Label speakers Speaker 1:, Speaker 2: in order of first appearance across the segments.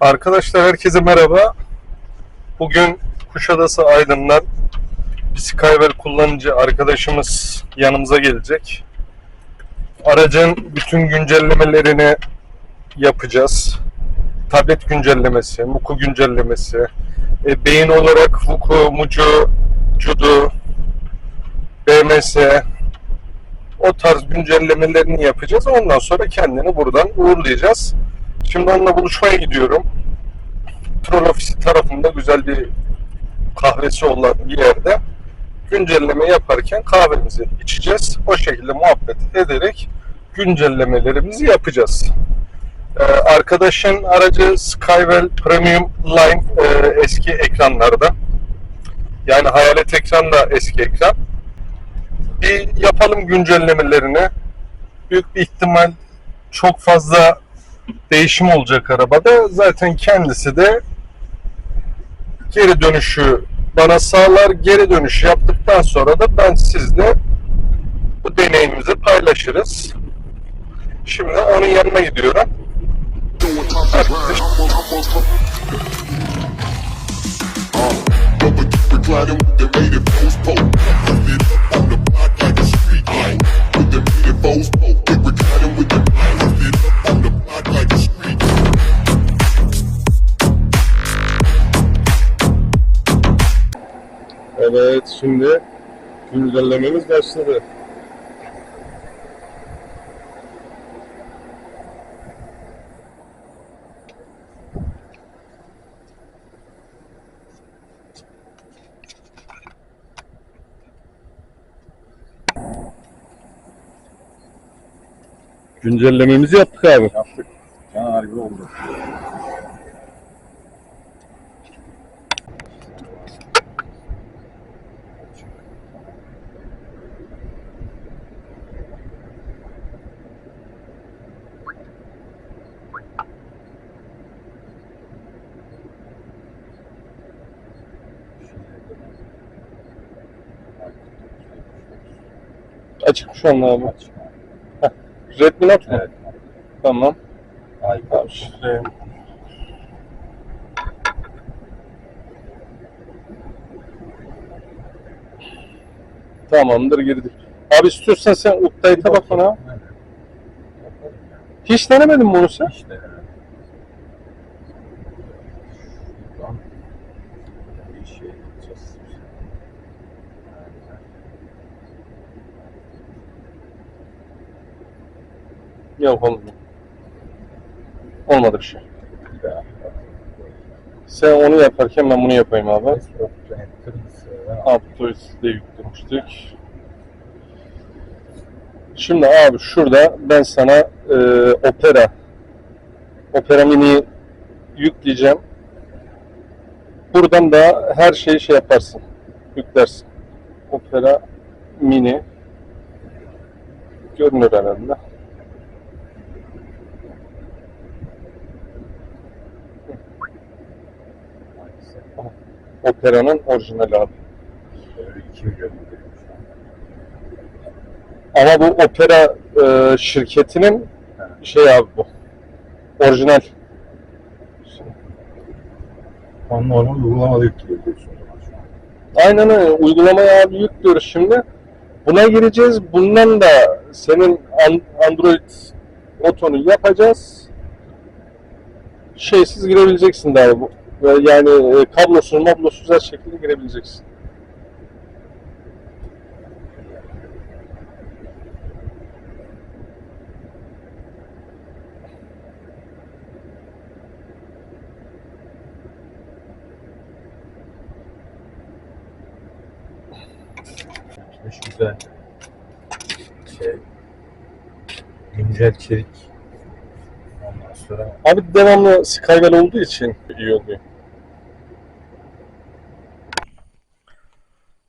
Speaker 1: Arkadaşlar herkese merhaba. Bugün Kuşadası Aydın'dan bir Skywell kullanıcı arkadaşımız yanımıza gelecek. Aracın bütün güncellemelerini yapacağız. Tablet güncellemesi, Muku güncellemesi, e, beyin olarak Vuku, Mucu, Cudu, BMS, o tarz güncellemelerini yapacağız. Ondan sonra kendini buradan uğurlayacağız. Şimdi onunla buluşmaya gidiyorum. Troll ofisi tarafında güzel bir kahvesi olan bir yerde güncelleme yaparken kahvemizi içeceğiz. O şekilde muhabbet ederek güncellemelerimizi yapacağız. Ee, arkadaşın aracı Skywell Premium Line e, eski ekranlarda. Yani hayalet ekran da eski ekran. Bir yapalım güncellemelerini. Büyük bir ihtimal çok fazla değişim olacak arabada. Zaten kendisi de geri dönüşü bana sağlar. Geri dönüş yaptıktan sonra da ben sizle bu deneyimimizi paylaşırız. Şimdi onun yanına gidiyorum.
Speaker 2: Foes
Speaker 1: şimdi güncellememiz başladı. Güncellememizi yaptık abi.
Speaker 3: Yaptık. Canavar gibi oldu.
Speaker 1: Açık şu an abi. Redmi Note mu?
Speaker 3: Evet.
Speaker 1: Tamam.
Speaker 3: Ay
Speaker 1: Abi şuraya. Tamamdır girdik. Abi istiyorsan sen update'e bak bana. Hiç denemedin mi onu sen?
Speaker 3: İşte. Şuradan bir şey yapacağız.
Speaker 1: Yok olmadı. Olmadı bir şey. Sen onu yaparken ben bunu yapayım abi. Aptois'de yüklemiştik. Şimdi abi şurada ben sana e, Opera Opera Mini yükleyeceğim. Buradan da her şeyi şey yaparsın. Yüklersin. Opera Mini görünür herhalde. Opera'nın orijinali abi. Ama bu Opera e, şirketinin şey abi bu. Orijinal.
Speaker 3: Onu normal uygulamada yüklüyor diyorsun.
Speaker 1: Aynen öyle. Uygulamaya abi yüklüyoruz şimdi. Buna gireceğiz. Bundan da senin An- Android Auto'nu yapacağız. Şeysiz girebileceksin daha bu. Ve Yani e, kablosuz, mablosuz her şekilde girebileceksin.
Speaker 3: Gitmiş güzel. Şey. Güncel çelik. Ondan sonra
Speaker 1: Abi devamlı Skywell olduğu için iyi oluyor.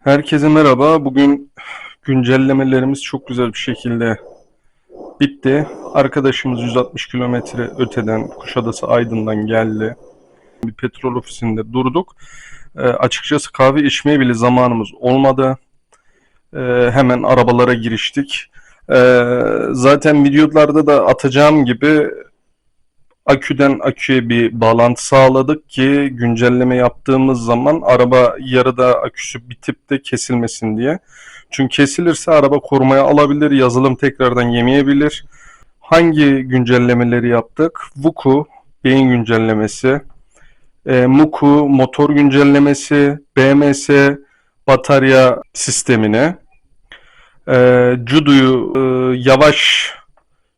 Speaker 1: Herkese merhaba. Bugün güncellemelerimiz çok güzel bir şekilde bitti. Arkadaşımız 160 kilometre öteden Kuşadası Aydın'dan geldi. Bir petrol ofisinde durduk. Ee, açıkçası kahve içmeye bile zamanımız olmadı. Ee, hemen arabalara giriştik. Ee, zaten videolarda da atacağım gibi aküden aküye bir bağlantı sağladık ki güncelleme yaptığımız zaman araba yarıda aküsü bitip de kesilmesin diye. Çünkü kesilirse araba korumaya alabilir, yazılım tekrardan yemeyebilir. Hangi güncellemeleri yaptık? Vuku beyin güncellemesi, e, Muku motor güncellemesi, BMS batarya sistemine, e, Judu'yu e, yavaş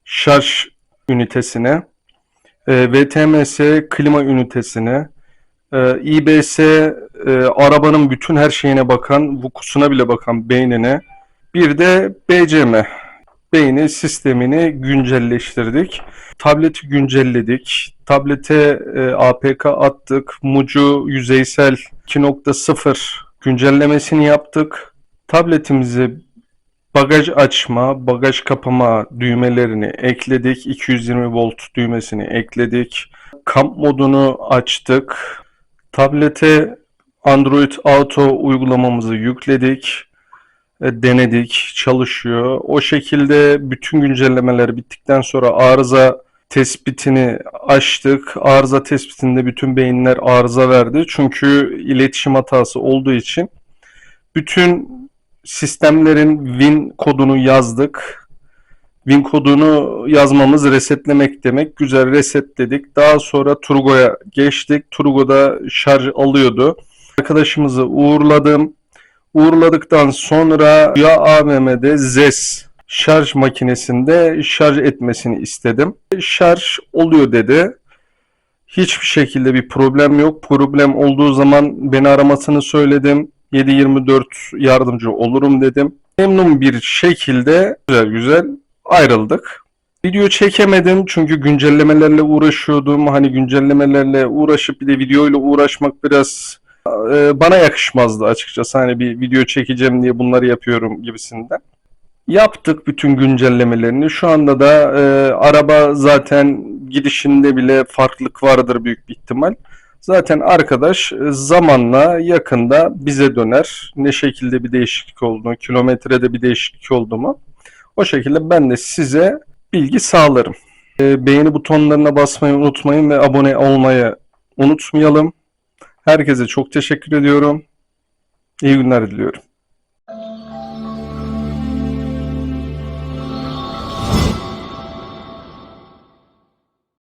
Speaker 1: şarj ünitesine, e, VTMS klima ünitesine, e, İBS e, arabanın bütün her şeyine bakan, vukusuna bile bakan beynine, bir de BCM beyni sistemini güncelleştirdik. Tableti güncelledik. Tablete e, APK attık. Mucu yüzeysel 2.0 güncellemesini yaptık. Tabletimize bagaj açma, bagaj kapama düğmelerini ekledik. 220 volt düğmesini ekledik. Kamp modunu açtık. Tablete Android Auto uygulamamızı yükledik e, denedik, çalışıyor. O şekilde bütün güncellemeler bittikten sonra arıza tespitini açtık. Arıza tespitinde bütün beyinler arıza verdi. Çünkü iletişim hatası olduğu için bütün sistemlerin Win kodunu yazdık. Win kodunu yazmamız resetlemek demek. Güzel resetledik. Daha sonra Turgo'ya geçtik. Turgo'da şarj alıyordu. Arkadaşımızı uğurladım. Uğurladıktan sonra ya AVM'de ZES şarj makinesinde şarj etmesini istedim. Şarj oluyor dedi. Hiçbir şekilde bir problem yok. Problem olduğu zaman beni aramasını söyledim. 7-24 yardımcı olurum dedim. Memnun bir şekilde güzel güzel ayrıldık. Video çekemedim çünkü güncellemelerle uğraşıyordum. Hani güncellemelerle uğraşıp bir de videoyla uğraşmak biraz e, bana yakışmazdı açıkçası. Hani bir video çekeceğim diye bunları yapıyorum gibisinden. Yaptık bütün güncellemelerini. Şu anda da e, araba zaten gidişinde bile farklılık vardır büyük bir ihtimal. Zaten arkadaş e, zamanla yakında bize döner. Ne şekilde bir değişiklik olduğunu, kilometrede bir değişiklik oldu mu o şekilde ben de size bilgi sağlarım. E, beğeni butonlarına basmayı unutmayın ve abone olmayı unutmayalım. Herkese çok teşekkür ediyorum. İyi günler diliyorum.